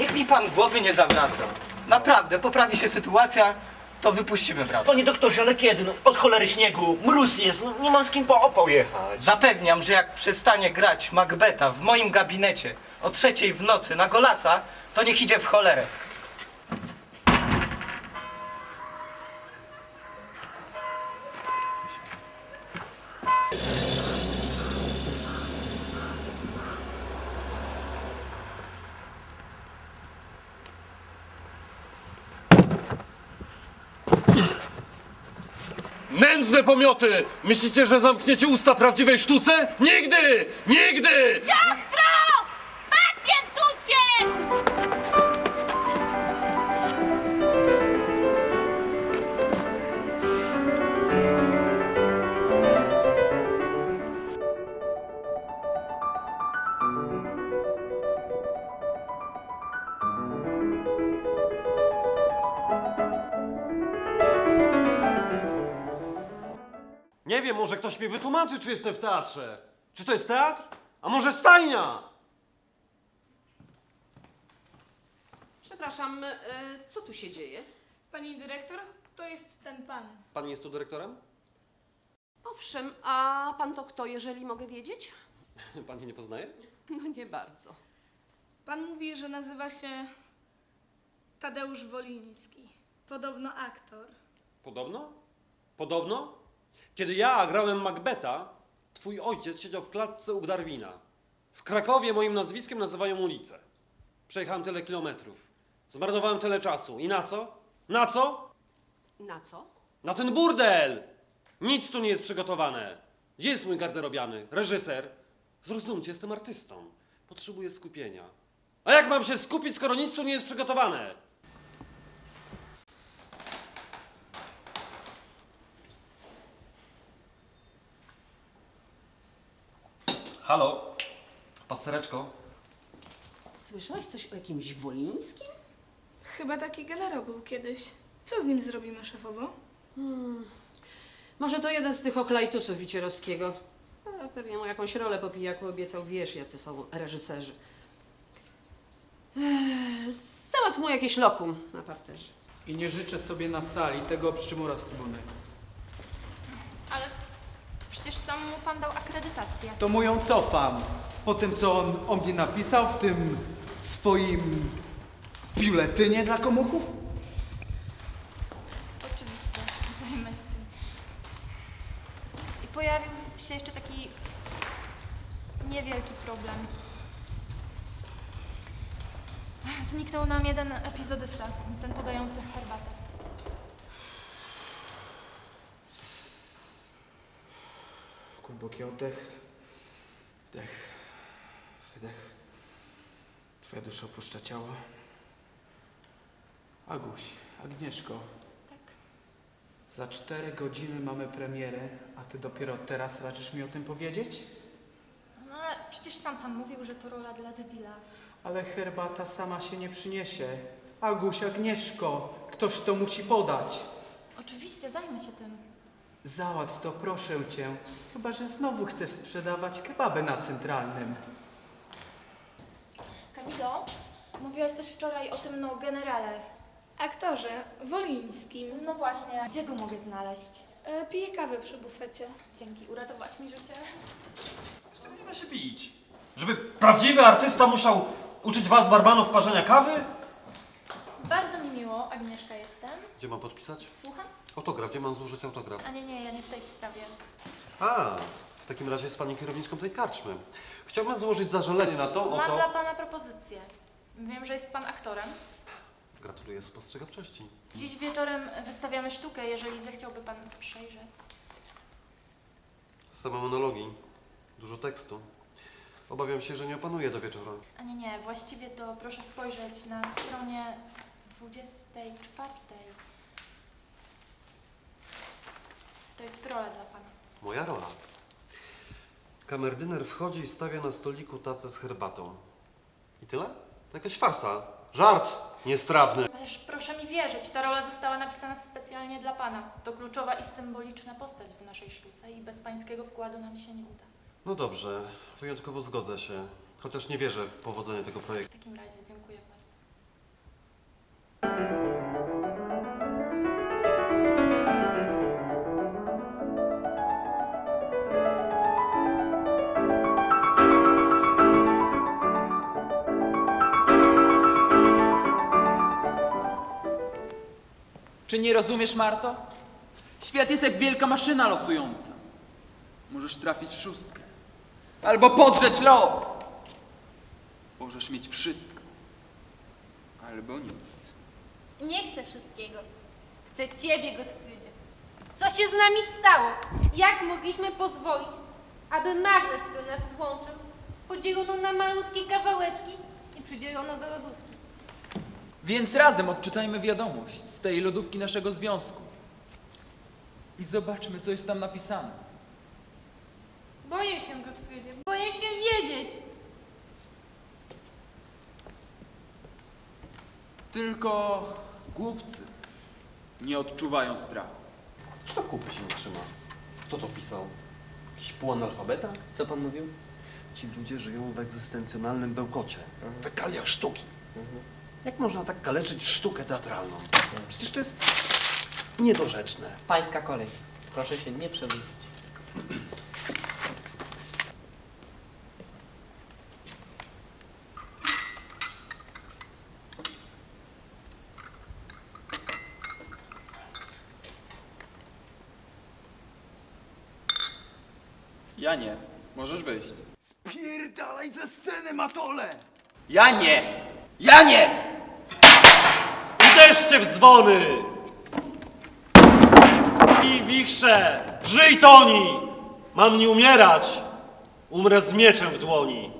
Niech mi pan głowy nie zawraca. Naprawdę, poprawi się sytuacja, to wypuścimy brata. Panie doktorze, ale kiedy? No, od cholery śniegu, mróz jest, no, nie mam z kim po opał jechać. Zapewniam, że jak przestanie grać Macbeta w moim gabinecie o trzeciej w nocy na golasa, to niech idzie w cholerę. Nędzne pomioty! Myślicie, że zamkniecie usta prawdziwej sztuce? Nigdy! Nigdy! Nie wiem, może ktoś mi wytłumaczy, czy jestem w teatrze. Czy to jest teatr? A może stajnia? Przepraszam, e, co tu się dzieje? Pani dyrektor, to jest ten pan. Pan jest tu dyrektorem? Owszem, a pan to kto, jeżeli mogę wiedzieć? Pan nie poznaje? No nie bardzo. Pan mówi, że nazywa się Tadeusz Woliński. Podobno aktor. Podobno? Podobno? Kiedy ja grałem Macbeta, twój ojciec siedział w klatce u Darwina. W Krakowie moim nazwiskiem nazywają ulicę. Przejechałem tyle kilometrów. Zmarnowałem tyle czasu. I na co? Na co? Na co? Na ten burdel! Nic tu nie jest przygotowane. Gdzie jest mój garderobiany? Reżyser? Zrozumcie, jestem artystą. Potrzebuję skupienia. A jak mam się skupić, skoro nic tu nie jest przygotowane? Halo? Pastereczko? Słyszałeś coś o jakimś Wolińskim? Chyba taki generał był kiedyś. Co z nim zrobimy, szefowo? Może to jeden z tych ochlajtusów Wicierowskiego. A pewnie mu jakąś rolę po pijaku obiecał, wiesz, jacy są reżyserzy. Eee, Załatw mu jakieś lokum na parterze. I nie życzę sobie na sali tego przymura z trybuny. Ale przecież sam mu pan dał akredytację. To mu ją cofam. Po tym, co on o mnie napisał w tym swoim biuletynie dla komuchów? Oczywiście, zajmę się tym. I pojawił się jeszcze taki niewielki problem. Zniknął nam jeden epizodysta, ten podający herbatę. Głęboki oddech. Wdech. Wydech. Twoja dusza opuszcza ciało. Aguś, Agnieszko. Tak. Za cztery godziny mamy premierę, a ty dopiero teraz raczysz mi o tym powiedzieć? No ale przecież sam pan mówił, że to rola dla debila. Ale herbata sama się nie przyniesie. Aguś, Agnieszko, ktoś to musi podać. Oczywiście, zajmę się tym. Załatw to, proszę cię. Chyba, że znowu chcesz sprzedawać kebaby na centralnym. Kamilo, mówiłaś też wczoraj o tym, no, generale. Aktorze Wolińskim. No właśnie, gdzie go mogę znaleźć? E, pije kawę przy bufecie. Dzięki, uratowałaś mi życie. Tego nie da się pić. Żeby prawdziwy artysta musiał uczyć was barmanów parzenia kawy? Bardzo mi miło, Agnieszka jestem. Gdzie mam podpisać? Słucham? Autograf, gdzie mam złożyć autograf? A nie, nie, ja nie w tej sprawie. A, w takim razie jest pani kierowniczką tej karczmy. Chciałbym złożyć zażalenie na tą Mam oto... dla pana propozycję. Wiem, że jest pan aktorem. Gratuluję spostrzegawczości. Dziś wieczorem wystawiamy sztukę, jeżeli zechciałby pan przejrzeć. Same monologi, dużo tekstu. Obawiam się, że nie opanuję do wieczora. A nie, nie, właściwie to proszę spojrzeć na stronie 24. To jest rola dla pana. Moja rola. Kamerdyner wchodzi i stawia na stoliku tacę z herbatą. I tyle? To jakaś farsa. Żart niestrawny. Ależ proszę mi wierzyć, ta rola została napisana specjalnie dla pana. To kluczowa i symboliczna postać w naszej sztuce i bez pańskiego wkładu nam się nie uda. No dobrze, wyjątkowo zgodzę się. Chociaż nie wierzę w powodzenie tego projektu. W takim razie dziękuję Czy nie rozumiesz, Marto? Świat jest jak wielka maszyna losująca. Możesz trafić szóstkę. Albo podrzeć los. Możesz mieć wszystko. Albo nic. Nie chcę wszystkiego. Chcę Ciebie, Gottfriedzie. Co się z nami stało? Jak mogliśmy pozwolić, aby magnes, który nas złączył, podzielono na malutkie kawałeczki i przydzielono do lodówki? Więc razem odczytajmy wiadomość z tej lodówki naszego związku. I zobaczmy, co jest tam napisane. Boję się, Gottfriedzie, boję się wiedzieć. Tylko głupcy nie odczuwają strachu. Czy to kupy się nie trzyma? Kto to pisał? Jakiś półanalfabeta? Co pan mówił? Ci ludzie żyją w egzystencjonalnym bełkocie, w fekaliach sztuki. Jak można tak kaleczyć sztukę teatralną? Przecież to jest niedorzeczne. Pańska kolej. Proszę się nie przewrócić. Ja nie. Możesz wyjść. Spierdalaj ze sceny, Matole! Ja nie! Uderzcie w dzwony! I wichrze! Żyj Toni! Mam nie umierać! Umrę z mieczem w dłoni.